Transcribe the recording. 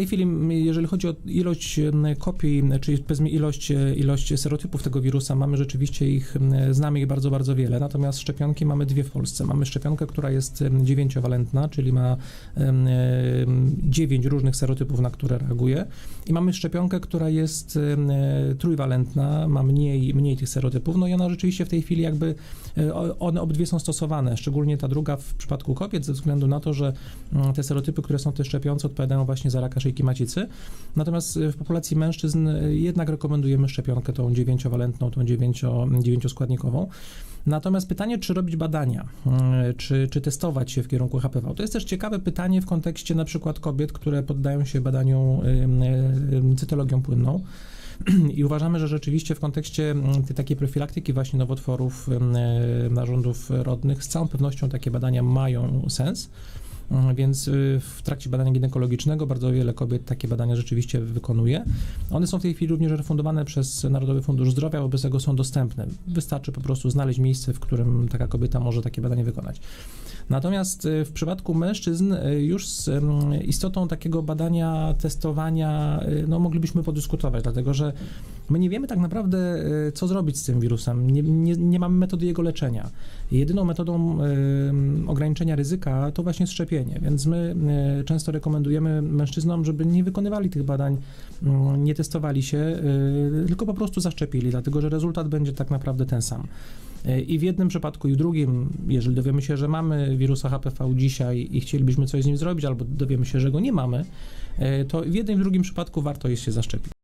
tej chwili, jeżeli chodzi o ilość kopii, czyli powiedzmy ilość, e, ilość serotypów tego wirusa, mamy rzeczywiście ich, znamy ich bardzo, bardzo wiele, natomiast szczepionki mamy dwie w Polsce. Mamy szczepionkę, która jest dziewięciowalentna, czyli ma em, dziewięć różnych serotypów, na które reaguje. I mamy szczepionkę, która jest e, trójwalentna, ma mniej, mniej tych serotypów, no i ona rzeczywiście w tej chwili jakby, e, one obydwie są stosowane, szczególnie ta druga w przypadku kobiet, ze względu na to, że te serotypy, które są w tej szczepionce odpowiadają właśnie za raka szyjki macicy, natomiast e, w populacji mężczyzn e, jednak rekomendujemy szczepionkę tą dziewięciowalentną, tą dziewięcio, dziewięcioskładnikową. Natomiast pytanie, czy robić badania, mm, czy, czy testować się w kierunku HPV, to jest też ciekawe pytanie w kontekście na przykład kobiet, które poddają się ym, cytologią płynną. I uważamy, że rzeczywiście w kontekście mm, takiej profilaktyki właśnie nowotworów y, narządów rodnych z całą pewnością takie badania mają sens. Mm, Więc y, w trakcie badania ginekologicznego bardzo wiele kobiet takie badania rzeczywiście wykonuje. One są w tej chwili również refundowane przez Narodowy Fundusz Zdrowia, wobec tego są dostępne. Wystarczy po prostu znaleźć miejsce, w którym taka kobieta może takie badanie wykonać. Natomiast y, w przypadku mężczyzn y, już z ym, istotą takiego badania, testowania, y, no moglibyśmy podyskutować, dlatego że my nie wiemy tak naprawdę, y, co zrobić z tym wirusem. Nie, nie, nie mamy metody jego leczenia. Jedyną metodą ym, ograniczenia ryzyka to właśnie szczepienie, więc my y, często rekomendujemy mężczyznom, żeby nie wykonywali tych badań, mm, nie testowali się, y, tylko po prostu zaszczepili, dlatego że rezultat będzie tak naprawdę ten sam. Y, I w jednym przypadku, i w drugim, jeżeli dowiemy się, że mamy wirusa HPV dzisiaj i chcielibyśmy coś z nim zrobić, albo dowiemy się, że go nie mamy, to w jednym i w drugim przypadku warto jest się zaszczepić.